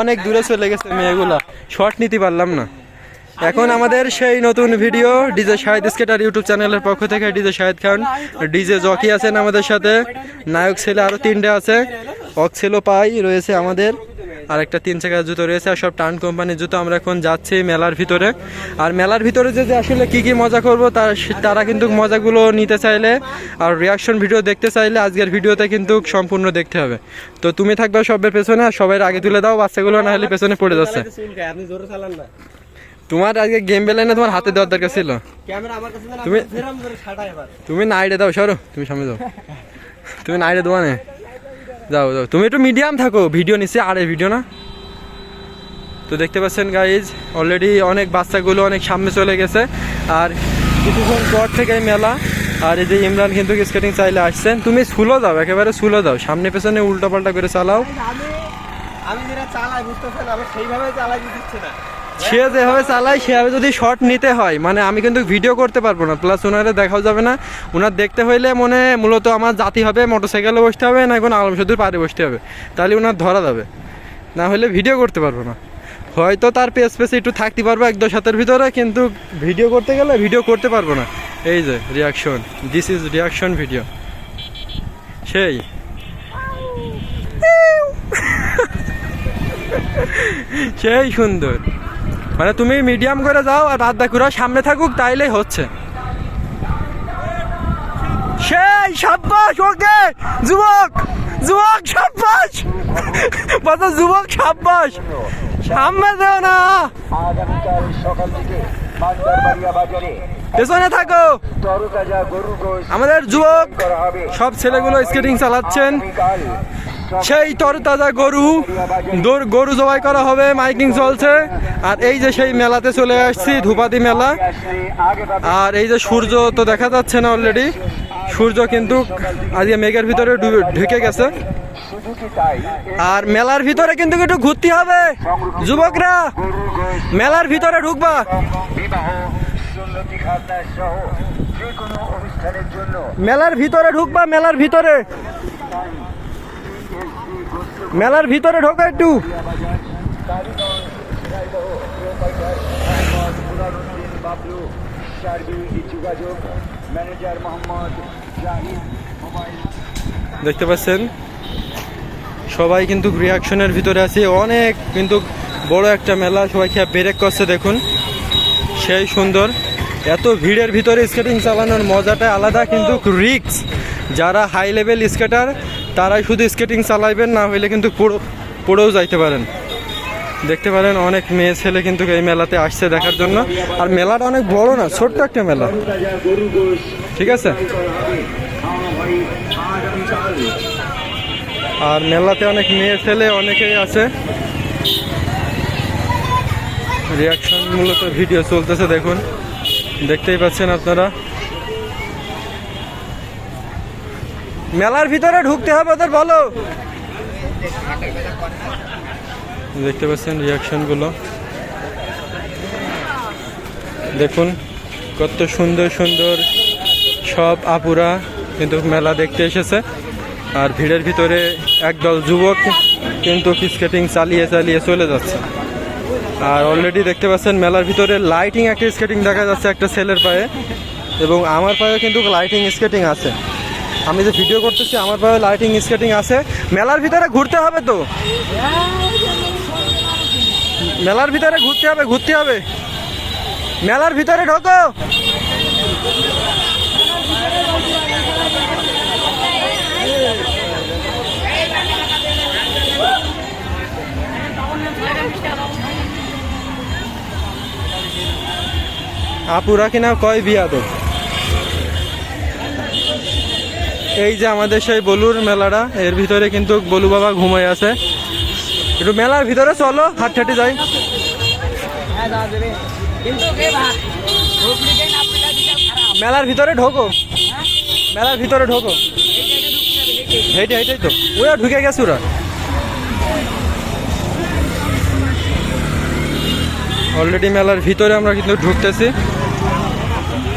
অনেক দূরে চলে গেছে মেয়েগুলা। শর্ট নিতে পারলাম না। এখন আমাদের সেই নতুন video DJ Shahed skater YouTube চ্যানেলের পক্ষ থেকে DJ Shahed Khan DJ jockey আছেন আমাদের সাথে। নায়ক ছেলে আরও তিনটে আছে। অক ছেলে পাই রয়েছে আমাদের। আর একটা তিন চাকার জুতো রয়েছে আর সব টান কোম্পানির জুতো আমরা এখন যাচ্ছি মেলার ভিতরে। আর মেলার ভিতরে যে যে আসলে কি কি মজা করব তার তারা কিন্তু মজাগুলো নিতে চাইলে আর রিয়াকশন ভিডিও দেখতে চাইলে আজকের ভিডিওতে কিন্তু সম্পূর্ণ দেখতে হবে। তো তুমি থাকবে সবের পেছনে আর সবাই আগে তুলে দাও বাচ্চাগুলো না হলে পেছনে পড়ে যাচ্ছে। তোমার আজকে গেম বেলে না তোমার হাতে দেওয়ার দরকার ছিল? তুমি- তুমি নাইডে দাও সরো তুমি সামনে যাও। তুমি নাইডে দেওয়া নে যাও যাও। তুমি একটু মিডিয়াম থাকো ভিডিও নিচ্ছে আরে ভিডিও না? তো দেখতে পাচ্ছেন গাইজ অলরেডি অনেক বাচ্চাগুলো অনেক সামনে চলে গেছে। আর কিছুক্ষণ পর থেকে মেলা, আর এই যে ইমরান কিন্তু স্কেটিং চাইলে আসছেন। তুমি সুলো দাও একেবারে সুলো দাও সামনে পেছনে উল্টো পাল্টা করে চালাও। আমি যেটা চালাই বুঝতেছেন আমি সেইভাবে চালাই দিচ্ছে না। সে যেভাবে চালায় সেভাবে যদি শর্ট নিতে হয় মানে আমি কিন্তু ভিডিও করতে পারব না। প্লাস ওনারে দেখাও যাবে না। ওনার দেখতে হইলে মনে মূলত আমার জাতি হবে মোটরসাইকেলে বসতে হবে না এখন আলম সেতুর পাড়ে বসতে হবে। তাহলে ওনার ধরা যাবে। না হলে ভিডিও করতে পারব না। হয়তো তার পেস পেসে একটু থাকতে পারব এক দশ হাতের ভিতরে কিন্তু ভিডিও করতে গেলে ভিডিও করতে পারব না। এই যে reaction this is reaction video সেই। সেই সুন্দর। মানে তুমি মিডিয়াম করে যাও আর রাত দেখুরা সামনে থাকুক তাইলেই হচ্ছে। সেই সাব্বাস, ওকে! যুবক! যুবক সাব্বাস! বাবা, যুবক সাব্বাস! সামনে দেও না! পেছনে থাকো! আমাদের যুবক, সব ছেলেগুলো স্কেটিং চালাচ্ছেন। সেই তরতাজা গরু গরু জবাই করা হবে মাইকিং চলছে। আর এই যে সেই মেলাতে চলে আসছি, ধুপাদি মেলা। আর এই যে সূর্য তো দেখা যাচ্ছে না অলরেডি সূর্য কিন্তু আজকে মেঘের ভিতরে ঢুকে গেছে। আর মেলার ভিতরে কিন্তু একটু ঘুরতে হবে। যুবকরা, মেলার ভিতরে ঢুকবা। মেলার ভিতরে ঢুকবা, মেলার ভিতরে। মেলার ভিতরে ঢোকা একটু। দেখতে পাচ্ছেন? সবাই কিন্তু রিয়াকশনের ভিতরে আছে। অনেক কিন্তু বড় একটা মেলা সবাই খেয়ে ব্রেক করছে, দেখুন। সেই সুন্দর। এত ভিড়ের ভিতরে স্কেটিং চালানোর মজাটা আলাদা, কিন্তু রিক্স যারা হাই লেভেল স্কেটার তারাই শুধু স্কেটিং চালাইবেন, না হইলে কিন্তু পুরো পড়েও যাইতে পারেন। দেখতে পারেন, অনেক মেয়ে ছেলে কিন্তু এই মেলাতে আসছে দেখার জন্য। আর মেলাটা অনেক বড় না, ছোট্ট একটা মেলা। ঠিক আছে? আর মেলাতে অনেক মেয়ে ছেলে অনেকেই আছে। রিয়াকশন মূলত ভিডিও চলতেছে, দেখুন। দেখতেই পাচ্ছেন আপনারা। মেলার ভিতরে ঢুকতে হবে ওদের, বলো। দেখতে পাচ্ছেন রিয়াকশনগুলো দেখুন, কত সুন্দর সুন্দর সব আপুরা কিন্তু মেলা দেখতে এসেছে। আর ভিড়ের ভিতরে একদল যুবক কিন্তু স্কেটিং চালিয়ে চালিয়ে চলে যাচ্ছে। আর অলরেডি দেখতে পাচ্ছেন মেলার ভিতরে লাইটিং একটা স্কেটিং দেখা যাচ্ছে একটা ছেলের পায়ে। এবং আমার পায়ে কিন্তু লাইটিং স্কেটিং আছে। আমি যে ভিডিও করতেছি, আমার পায়ে লাইটিং স্কেটিং আছে। মেলার ভিতরে ঘুরতে হবে তো? মেলার ভিতরে ঘুরতে হবে ঘুরতে হবে। মেলার ভিতরে ঢোকো। আপুরা কিনা কয় বিয়া তো এই যে আমাদের সেই বলুর মেলাটা, এর ভিতরে কিন্তু বলু বাবা ঘুমাই আছে। একটু মেলার ভিতরে চলো হাট হাঁটি যাই। মেলার ভিতরে ঢোকো। মেলার ভিতরে ঢোকো। হেঁটে, হেঁটেই তো। ওরা ঢুকে গেছে ওরা। অলরেডি মেলার ভিতরে আমরা কিন্তু ঢুকতেছি।